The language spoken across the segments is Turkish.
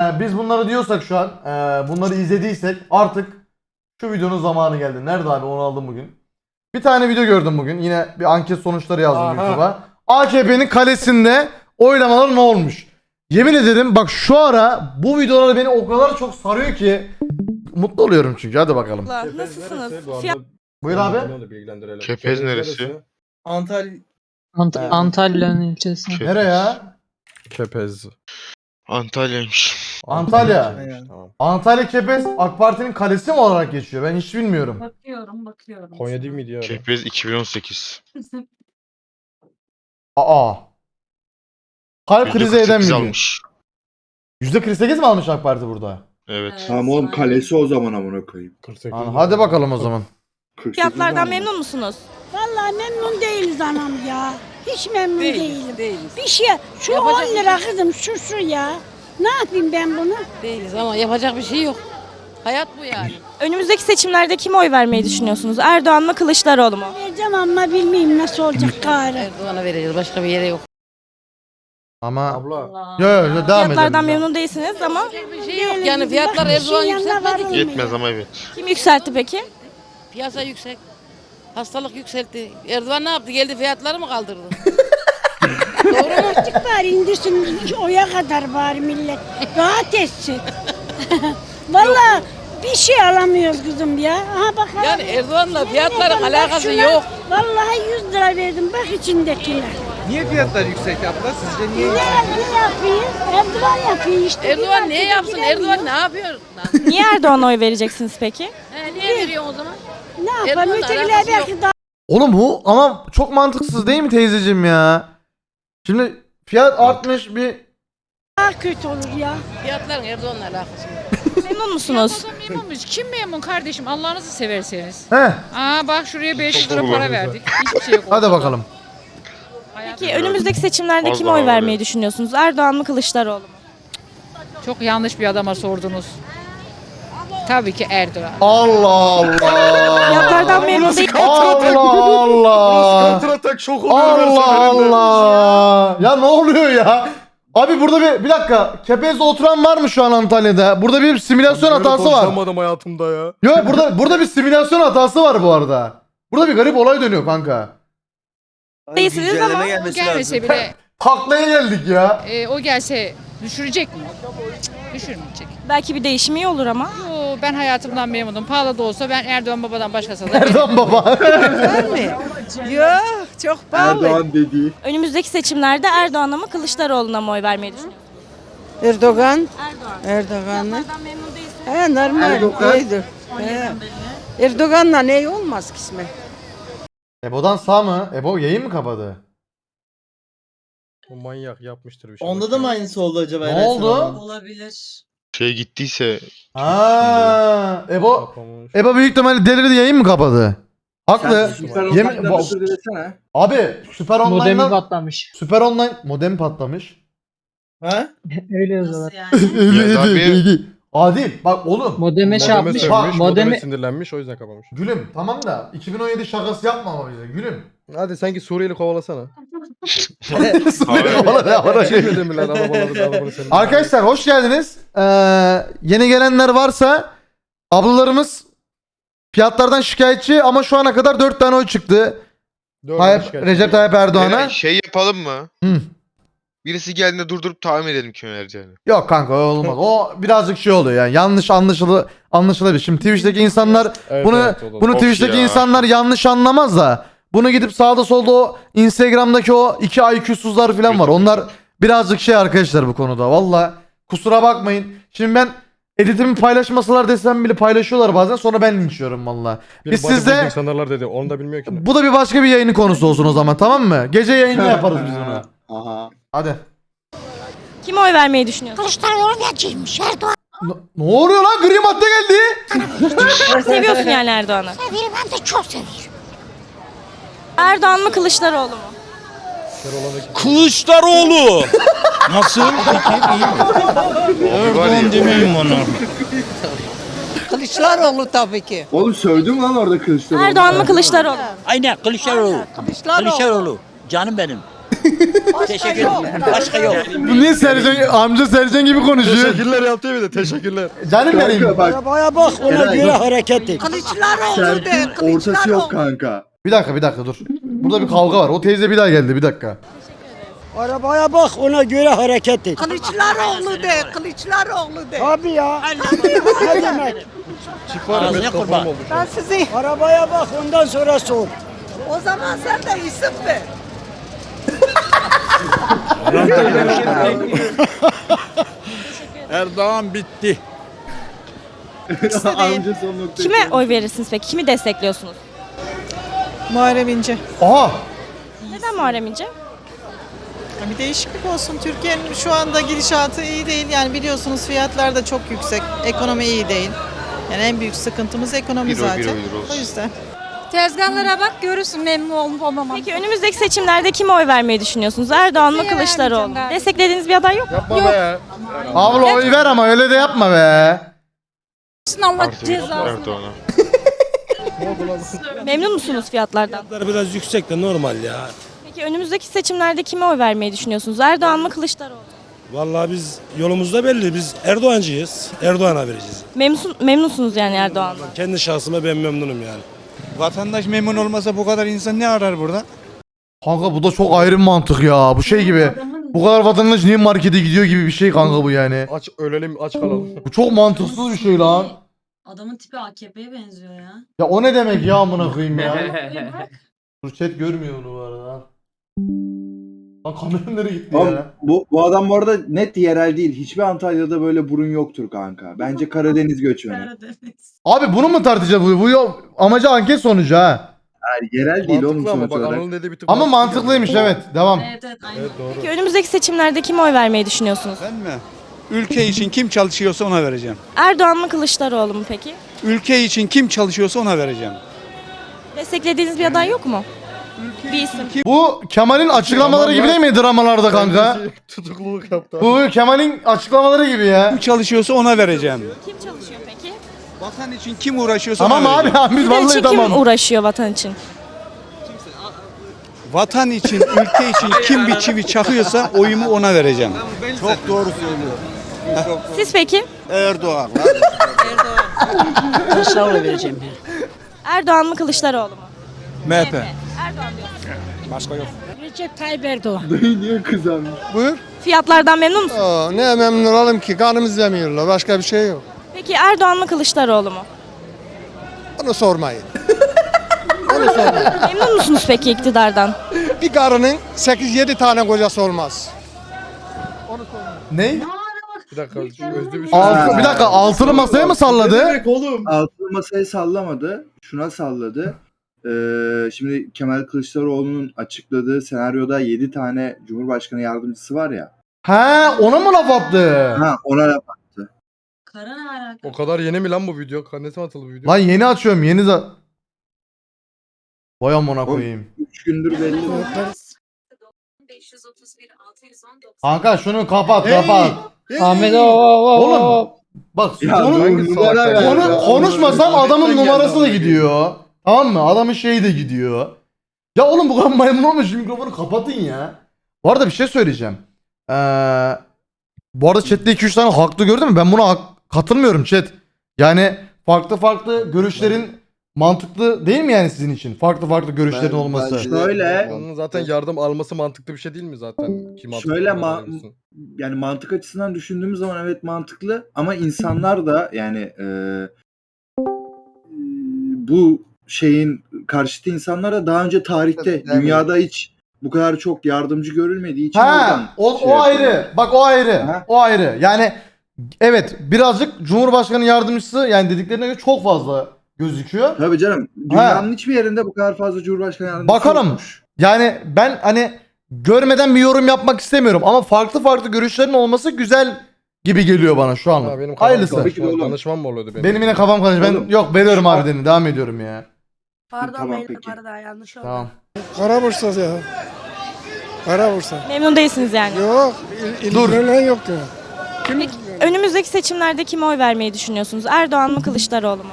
Ee, Biz bunları diyorsak şu an, e, bunları izlediysek artık şu videonun zamanı geldi. Nerede abi onu aldım bugün. Bir tane video gördüm bugün. Yine bir anket sonuçları yazdım Aha. YouTube'a. AKP'nin kalesinde oylamalar ne olmuş? Yemin ederim bak şu ara bu videolar beni o kadar çok sarıyor ki mutlu oluyorum çünkü. Hadi bakalım. Nasılsınız? Buyur abi. Kepez neresi? Antalya Ant. Antalya'nın ilçesi. Nereye ya? Kepez. Antalya'ymış. Antalya. Tamam. Antalya Kepez AK Parti'nin kalesi mi olarak geçiyor? Ben hiç bilmiyorum. Bakıyorum bakıyorum. Konya değil miydi ya? Kepez 2018. Aa. Kalp krizi eden %48 mi? almış. %48 mi almış AK Parti burada? Evet. Tamam oğlum kalesi o zaman amına koyayım. 48. Lan hadi bakalım o zaman. 48 fiyatlardan memnun musunuz? Vallahi memnun değiliz anam ya. Hiç memnun değilim. Değiliz. Bir şey şu 10 lira kızım şu şu ya. Ne yapayım ben bunu? Değiliz ama yapacak bir şey yok. Hayat bu yani. Önümüzdeki seçimlerde kime oy vermeyi düşünüyorsunuz? Erdoğan mı Kılıçdaroğlu mu? Vereceğim ama bilmeyeyim nasıl olacak gari. Erdoğan'a vereceğiz. Başka bir yere yok. Ama Abla. yo yo, yo devam edelim. Fiyatlardan memnun değilsiniz ama Bir şey yok yani fiyatlar Erdoğan yanına yükseltmedi ki. Yetmez ama evet. kim yükseltti peki? Piyasa yüksek. Hastalık yükseltti. Erdoğan ne yaptı? Geldi fiyatları mı kaldırdı? Doğru mu? Azıcık bari indirsin oya kadar bari millet. Rahat etsin. Vallahi bir şey alamıyoruz kızım ya. Aha bak. Yani abi. Erdoğan'la fiyatların Bak alakası şuna, yok. Vallahi 100 lira verdim bak içindekiler. Niye fiyatlar yüksek abla? Sizce niye? Ne, ne yapayım? Erdoğan yapıyor işte. Erdoğan artı yapsın? Erdoğan ne yapıyor? Niye Erdoğan'a oy vereceksiniz peki? He, niye veriyor o zaman? Ne yapalım? Erdoğan'la Ötekiler alakası belki daha Oğlum bu ama çok mantıksız değil mi teyzeciğim ya? Şimdi fiyat artmış bir kötü olur ya. Fiyatların Erdoğan'la alakası yok. Memnun musunuz? Fiyatlardan memnun muyuz? Kim memnun kardeşim? Allah'ınızı severseniz. He Aa bak şuraya 500 lira para verdik. Hiçbir şey yok. hadi bakalım. Peki önümüzdeki seçimlerde kime oy vermeyi düşünüyorsunuz? Erdoğan mı Kılıçdaroğlu mu? Çok yanlış bir adama sordunuz. Tabii ki Erdoğan. Allah Allah. Fiyatlardan memnun değil. Allah Allah. Kontratak şok oluyor. Allah Allah. Ya ne oluyor ya? Abi burada bir bir dakika. Kepez'de oturan var mı şu an Antalya'da? Burada bir simülasyon hatası var. Konuşamadım hayatımda ya. Yok burada burada bir simülasyon hatası var bu arada. Burada bir garip olay dönüyor kanka. Değilsiniz ama gelmese bile Taklaya geldik ya. e, o gelse düşürecek mi? Cık, Düşürmeyecek. belki bir değişim iyi olur ama. Yo, ben hayatımdan memnunum. Pahalı da olsa ben Erdoğan babadan başkası da Erdoğan baba. Yok çok Erdoğan dediği. Önümüzdeki seçimlerde Erdoğan'a mı Kılıçdaroğlu'na mı oy vermeyi düşünüyorsunuz? Erdoğan. Erdoğan. Erdoğan'la. Fiyatlardan memnun değilsiniz. He normal. Erdoğan. iyidir. He. Erdoğan'la ne olmaz kisme? Ebo'dan sağ mı? Ebo yayın mı kapadı? Bu manyak yapmıştır bir şey. Onda da mı aynısı oldu acaba? Ne oldu? Olabilir. Şey gittiyse Ha, Ebo Kapamış. Ebo büyük ihtimalle delirdi yayın mı kapadı? Haklı. Süper Yemin- desene. Abi Süper Modemi Online'dan patlamış. Süper Online modem patlamış. Ha? Öyle yazıyorlar. Öyle Ya değil. Adil bak oğlum. Modeme şey Modeme yapmış. sövmüş, modeme Modemi sinirlenmiş o yüzden kapamış. Gülüm tamam da 2017 şakası yapma ama bize gülüm. Hadi sanki Suriyeli kovalasana. Arkadaşlar Şey demirler arabaları arabaları senin. hoş geldiniz. Ee, yeni gelenler varsa ablalarımız fiyatlardan şikayetçi ama şu ana kadar 4 tane oy çıktı. Dört Tayyip, şikayet Recep. Tayyip Erdoğan'a. Eray, şey yapalım mı? Hı. Birisi geldiğinde durdurup tahmin edelim kime vereceğini. Yok kanka o olmaz. O birazcık şey oluyor yani. Yanlış anlaşılı anlaşılabilir. Şimdi Twitch'teki insanlar Evet, bunu evet, o da- bunu Of Twitch'teki ya. insanlar yanlış anlamaz da bunu gidip sağda solda o Instagram'daki o iki IQ'suzlar falan var. Onlar birazcık şey arkadaşlar bu konuda. Valla kusura bakmayın. Şimdi ben editimi paylaşmasalar desem bile paylaşıyorlar bazen sonra ben linçliyorum valla. Bir Biz sizde sanarlar dedi. Onu da bilmiyor ki. bu da bir başka bir yayının konusu olsun o zaman tamam mı? Gece yayını yaparız biz bunu. Aha. Hadi. Kime oy vermeyi düşünüyorsunuz? Kılıçdaroğlu vereceğimmiş Erdoğan. Ne, ne oluyor lan? Gri madde geldi. Seviyorsun yani Erdoğan'ı. Severim hem de çok severim. Erdoğan mı Kılıçdaroğlu mu? Kılıçdaroğlu. Nasıl? Erdoğan demeyeyim ona. Kılıçdaroğlu tabii ki. Oğlum sövdüm lan orada Kılıçdaroğlu. Erdoğan mı Kılıçdaroğlu? Aynen Kılıçdaroğlu. Kılıçdaroğlu. Kılıçdaroğlu. Canım benim. Teşekkür ederim. Başka yok. Bu niye Sercan amca Sercan gibi konuşuyor? Teşekkürler yaptı bir de teşekkürler. Canım benim. Bak Arabaya bak ona göre hareket et. Serp'in ortası yok kanka. Bir dakika bir dakika dur. Burada bir kavga var. O teyze bir daha geldi bir dakika. Arabaya bak ona göre hareket et. Kılıçlaroğlu de, Kılıçlaroğlu de. Abi ya. ne demek? Çift var ben kafam oldu şu an. sizi, Arabaya bak ondan sonra sor. o zaman sen de isim ver. Erdoğan bitti. Kime oy verirsiniz peki? Kimi destekliyorsunuz? Muharrem İnce. Aha. Neden Muharrem İnce? Bir değişiklik olsun. Türkiye'nin şu anda gidişatı iyi değil. Yani biliyorsunuz fiyatlar da çok yüksek. Ekonomi iyi değil. Yani en büyük sıkıntımız ekonomi bir zaten. bir olsun. O yüzden. Tezgahlara bak görürsün memnun olup olmamam. Peki önümüzdeki seçimlerde kime oy vermeyi düşünüyorsunuz? Erdoğan mı Kılıçdaroğlu mu? Desteklediğiniz bir aday yok mu? Yapma be. Abla oy ver ama öyle de yapma be. Artı Erdoğan'a. Memnun musunuz fiyatlardan? Fiyatlar biraz yüksek de normal ya. Peki önümüzdeki seçimlerde kime oy vermeyi düşünüyorsunuz? Erdoğan mı Kılıçdaroğlu mu? Vallahi biz yolumuzda belli. Biz Erdoğancıyız. Erdoğan'a vereceğiz. Memnun, memnunsunuz yani Erdoğan'dan. Kendi şahsıma ben memnunum yani. Vatandaş memnun olmasa bu kadar insan ne arar burada? Kanka bu da çok ayrı bir mantık ya. Bu şey gibi. Bu kadar vatandaş niye markete gidiyor gibi bir şey kanka bu yani. Aç ölelim aç kalalım. Bu çok mantıksız bir şey lan. Adamın tipi AKP'ye benziyor ya. Ya o ne demek ya amına koyayım ya. Dur chat görmüyor bunu bu arada. Lan kamera nereye gitti Oğlum, ya? bu, bu adam bu arada net yerel değil. Hiçbir Antalya'da böyle burun yoktur kanka. Bence Karadeniz göçmeni. Abi bunu mu tartacağız bu? Bu yok. Amacı anket sonucu ha. Yani yerel değil oğlum Mantıklı ama sonuç bak olarak. Anıl'ın dediği bir tık Ama mantıklı mantıklıymış evet. Devam. Evet evet aynen. Evet doğru. Peki önümüzdeki seçimlerde kime oy vermeyi düşünüyorsunuz? Ben mi? Ülke için kim çalışıyorsa ona vereceğim. Erdoğan mı Kılıçdaroğlu mu peki? Ülke için kim çalışıyorsa ona vereceğim. Desteklediğiniz bir aday yok mu? Bir isim. Bu Kemal'in açıklamaları gibi değil mi dramalarda kanka? Kendisi Tutukluluk yaptı. Bu Kemal'in açıklamaları gibi ya. Kim çalışıyorsa ona vereceğim. Kim çalışıyor peki? Vatan için kim uğraşıyorsa Tamam ona abi vereceğim. Hamit Sizin için vallahi kim tamam. uğraşıyor vatan için? Vatan için, ülke için kim bir çivi çakıyorsa oyumu ona vereceğim. Çok doğru söylüyor. Siz peki? Erdoğan. Kılıçdaroğlu vereceğim. Erdoğan mı Kılıçdaroğlu mu? MHP. Erdoğan diyor. Başka yok. Recep Tayyip Erdoğan. Dayı niye kızarmış? Fiyatlardan memnun musunuz? Aa, ne memnun olalım ki kanımız yemiyorlar. Başka bir şey yok. Peki Erdoğan mı Kılıçdaroğlu mu? Onu sormayın. Memnun musunuz peki iktidardan? Bir karının 8-7 tane kocası olmaz. Ne? Bir dakika özlü bir Altı, bir dakika altılı masaya mı salladı? oğlum? Altılı masayı sallamadı. Şuna salladı. Ee, şimdi Kemal Kılıçdaroğlu'nun açıkladığı senaryoda 7 tane Cumhurbaşkanı yardımcısı var ya. He ona mı laf attı? Ha ona laf Kara ne alaka? O kadar yeni mi lan bu video? Ne zaman atıldı bu video? Lan yeni açıyorum yeni za... Vay amına koyayım. 3 gündür belli. Kanka şunu kapat kapat. Ahmet Oğlum bak Ya konu, konu ya. konuşmasam adamın numarası da gidiyor. Tamam mı? Adamın şeyi de gidiyor. Ya oğlum bu kadar maymun olma şu mikrofonu kapatın ya. Bu arada bir şey söyleyeceğim. Ee, bu arada chatte 2-3 tane haklı gördün mü? Ben buna hak- katılmıyorum chat. Yani farklı farklı görüşlerin mantıklı değil mi yani sizin için? Farklı farklı görüşlerin Ben- olması. ben- Şöyle Onun zaten yardım alması mantıklı bir şey değil mi zaten? Kim attı Şöyle ma- alıyorsun? yani mantık açısından düşündüğümüz zaman evet mantıklı ama insanlar da yani e, bu şeyin karşıtı insanlar da daha önce tarihte Evet, dünyada hiç bu kadar çok yardımcı görülmediği için Ha, oradan o, şey o yapıyorlar. ayrı. Bak o ayrı. Ha. O ayrı. Yani evet birazcık Cumhurbaşkanı yardımcısı yani dediklerine göre çok fazla gözüküyor. Tabii canım. Dünyanın hiçbir yerinde bu kadar fazla Cumhurbaşkanı yardımcısı Bakalım. yokmuş. Yani ben hani görmeden bir yorum yapmak istemiyorum ama farklı farklı görüşlerin olması güzel gibi geliyor bana şu an. Ha, benim Hayırlısı. Danışman, mı oluyordu benim? Benim yine kafam karıştı. Ben yok veriyorum abi dedim. Devam ediyorum ya. Pardon Tamam, benim peki. arada yanlış oldu. Tamam. Kara borsa ya. Kara borsa. Memnun değilsiniz yani. Yok. Il, Dur. yok ya. Önümüzdeki seçimlerde kime oy vermeyi düşünüyorsunuz? Erdoğan mı Kılıçdaroğlu mu?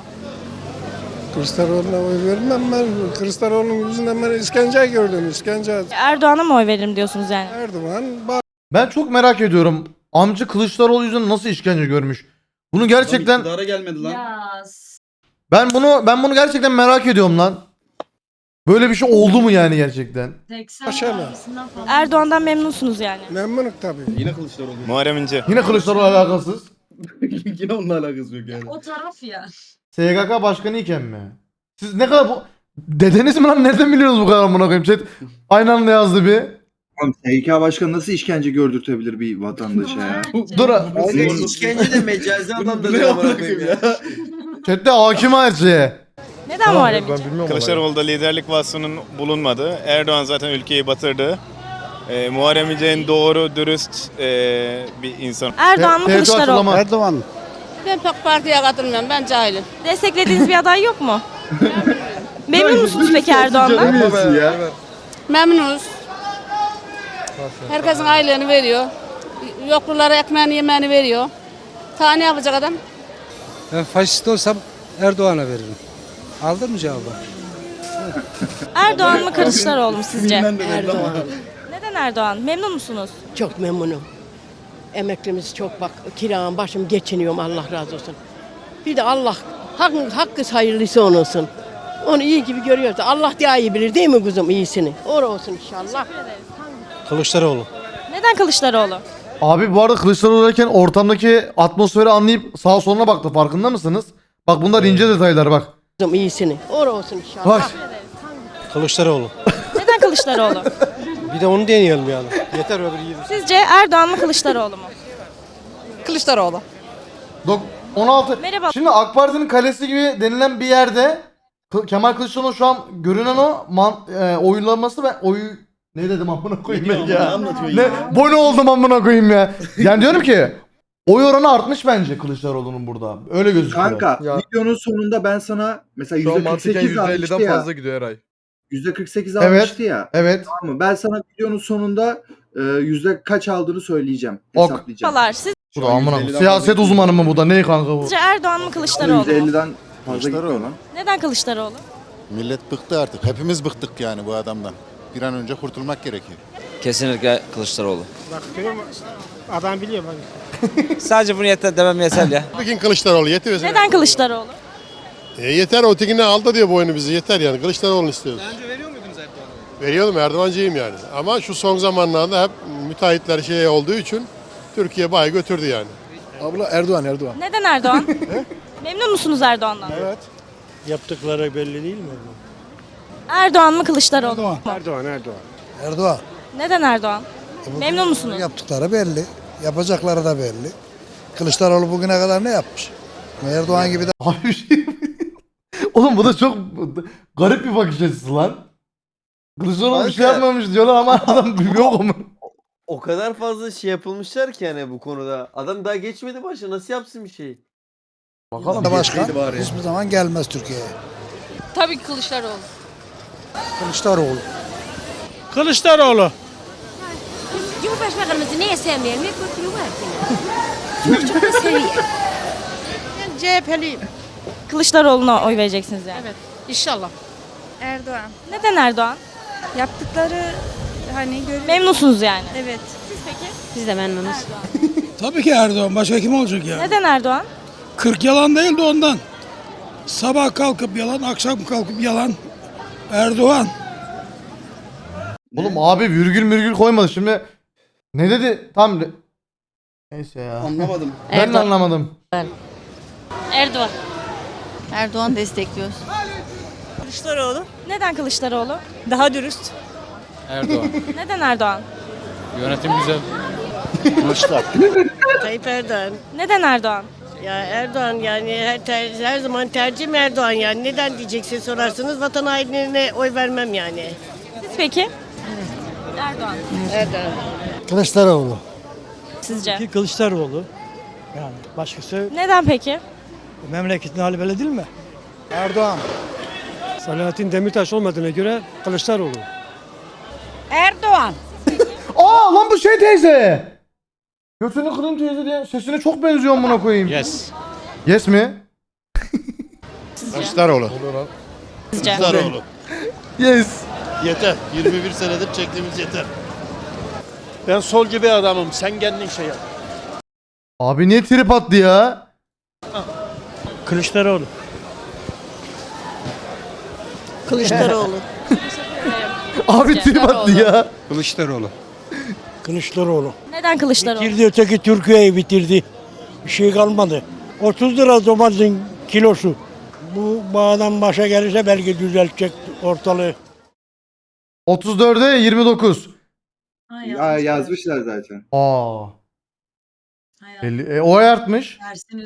Kılıçdaroğlu'na oy vermem ben. Kılıçdaroğlu'nun yüzünden ben işkence gördüm. işkence. Erdoğan'a mı oy veririm diyorsunuz yani? Erdoğan bak. Ben çok merak ediyorum. Amca Kılıçdaroğlu yüzünden nasıl işkence görmüş? Bunu gerçekten gelmedi ben bunu ben bunu gerçekten merak ediyorum lan. Böyle bir şey oldu mu yani gerçekten? Başarılı. Erdoğan'dan memnunsunuz yani. Memnunum tabii. Yine Kılıçdaroğlu. Muharrem İnce. Yine Kılıçdaroğlu alakasız. Yine onunla alakası yok yani. O taraf ya. SGK başkanı iken mi? Siz ne kadar bu... Dedeniz mi lan? Nereden biliyorsunuz bu kadar amına koyayım? Chat aynı anda yazdı bir. Oğlum SGK başkanı nasıl işkence gördürtebilir bir vatandaşa ya? Dur. işkence de mecazi adamdır amına koyayım ya. Chat'te hakim şeye. Neden Muharrem İnce? Kılıçdaroğlu'da liderlik vasfının bulunmadığı, Erdoğan zaten ülkeyi batırdı. Ee, Muharrem İnce'nin doğru, dürüst ee, bir insan. Erdoğan mı Kılıçdaroğlu mu? Erdoğan. Ben pek partiye katılmıyorum. Ben cahilim. Desteklediğiniz bir aday yok mu? Memnun musunuz peki Erdoğan'dan? Bilmiyorsun ya. Memnunuz. Herkesin aylığını veriyor. Yoklulara ekmeğini yemeğini veriyor. Ta ne yapacak adam? Ben faşist olsam Erdoğan'a veririm. Aldın mı cevabı? Erdoğan mı Kılıçdaroğlu mu sizce? Erdoğan. Neden Erdoğan? Memnun musunuz? Çok memnunum. Emeklimiz çok bak kiram başım geçiniyorum Allah razı olsun. Bir de Allah hakkı, hakkı hayırlısı onun olsun. Onu iyi gibi görüyoruz. Allah daha iyi bilir değil mi kuzum iyisini? Or olsun inşallah. Kılıçdaroğlu. Neden Kılıçdaroğlu? Abi bu arada Kılıçdaroğlu derken ortamdaki atmosferi anlayıp sağa soluna baktı. Farkında mısınız? Bak bunlar ince detaylar bak. Kuzum iyisini. Or olsun inşallah. Bak. Kılıçdaroğlu. Neden Kılıçdaroğlu? Bir de onu deneyelim yani. Yeter öbür yedi. Sizce Erdoğan mı Kılıçdaroğlu mu? Kılıçdaroğlu. Dok 16. Merhaba. Şimdi AK Parti'nin kalesi gibi denilen bir yerde Kı- Kemal Kılıçdaroğlu şu an görünen o man, e, oylaması ve oy ne dedim amına koyayım ben ya. Ne boynu oldum amına koyayım ya. Yani diyorum ki oy oranı artmış bence Kılıçdaroğlu'nun burada. Öyle gözüküyor. Kanka Ya- videonun sonunda ben sana mesela Şu an mantıken %48 almıştı %50'den ya. fazla gidiyor her ay. %48 Evet. ya. Evet. Tamam mı? Ben sana videonun sonunda e, yüzde kaç aldığını söyleyeceğim. Ok. Hesaplayacağım. Falar. Sizce Bu da amına koyayım. Siyaset uzmanı mı bu da? Ne kanka bu? Erdoğan mı Kılıçdaroğlu mu? %50'den fazla gidiyor lan. Neden Kılıçdaroğlu? Millet bıktı artık. Hepimiz bıktık yani bu adamdan. Bir an önce kurtulmak gerekiyor. Kesinlikle Kılıçdaroğlu. Bak adam biliyor bak. Sadece bunu yeter demem yeter ya. Bugün Kılıçdaroğlu yetiyor. Neden Kılıçdaroğlu? E, yeter ötekini aldı diye bu oyunu bizi yeter yani. Kılıçdaroğlu'nu istiyoruz. Muydunuz Erdoğan'a? Veriyordum Erdoğancıyım yani. Ama şu son zamanlarda hep müteahhitler şey olduğu için Türkiye bayağı götürdü yani. Abla Erdoğan Erdoğan. Neden Erdoğan? Memnun musunuz Erdoğan'dan? Evet. Yaptıkları belli değil mi? Erdoğan mı Kılıçdaroğlu mu? Erdoğan Erdoğan. Erdoğan. Neden Erdoğan? Memnun musunuz? Yaptıkları belli. Yapacakları da belli. Kılıçdaroğlu bugüne kadar ne yapmış? Erdoğan gibi de Abi bir şey Oğlum bu da çok garip bir bakış açısı lan. Kılıçdaroğlu bir şey Kanka. yapmamış diyorlar ama adam yok mu? o kadar fazla şey yapılmışlar ki yani bu konuda. Adam daha geçmedi başa nasıl yapsın bir şey? Bakalım. başkan hiçbir zaman gelmez Türkiye'ye. Tabii ki Kılıçdaroğlu. Kılıçdaroğlu. Kılıçdaroğlu. Cumhurbaşkanımızı neye sevmeyelim? Hep götürüyor var Çok da seviyor. Ben CHP'liyim. Kılıçdaroğlu'na oy vereceksiniz yani. Evet. İnşallah. Erdoğan. Neden Erdoğan? Yaptıkları hani görüyoruz. Memnunsunuz yani. Evet. Siz peki? Biz de memnunuz. Tabii ki Erdoğan. Başka kim olacak ya? Neden Erdoğan? 40 yalan değil de ondan. Sabah kalkıp yalan, akşam kalkıp yalan. Erdoğan. Oğlum abi virgül mürgül koymadı şimdi. Ne dedi? Tam Neyse ya. Anlamadım. Ben de Erdoğan. anlamadım. Erdoğan. Erdoğan destekliyoruz. Kılıçdaroğlu Neden Kılıçdaroğlu? daha dürüst. Erdoğan. Neden Erdoğan? Yönetim güzel. Tayyip Erdoğan. Neden Erdoğan? Ya Erdoğan yani her, ter- her zaman tercihim Erdoğan yani. Neden diyeceksin sorarsınız vatan hainlerine oy vermem yani. Siz peki? Erdoğan. Erdoğan. Kılıçdaroğlu. Sizce? Kılıçdaroğlu. Yani başkası Neden peki? memleketin hali böyle değil mi? Erdoğan. Selahattin Demirtaş olmadığına göre Kılıçdaroğlu. Erdoğan. Aa lan bu şey teyze. Götünü kırayım teyze diye sesine çok benziyor buna koyayım. Yes. Yes mi? Kılıçdaroğlu. Sizce? Kılıçdaroğlu. Yes. Yeter. 21 senedir çektiğimiz yeter. Ben solcu bir adamım. Sen kendin şey yap. Abi niye trip attı ya? Kılıçdaroğlu. Kılıçdaroğlu. Abi trip attı ya. Kılıçdaroğlu. Kılıçdaroğlu. Neden Kılıçdaroğlu? Bitirdi öteki Türkiye'yi bitirdi. Bir şey kalmadı. 30 lira domatesin kilosu. Bu bağdan başa gelirse belki düzeltecek ortalığı. 34'e 29. Ya, yazmışlar zaten. Aa. Belli. E, o artmış.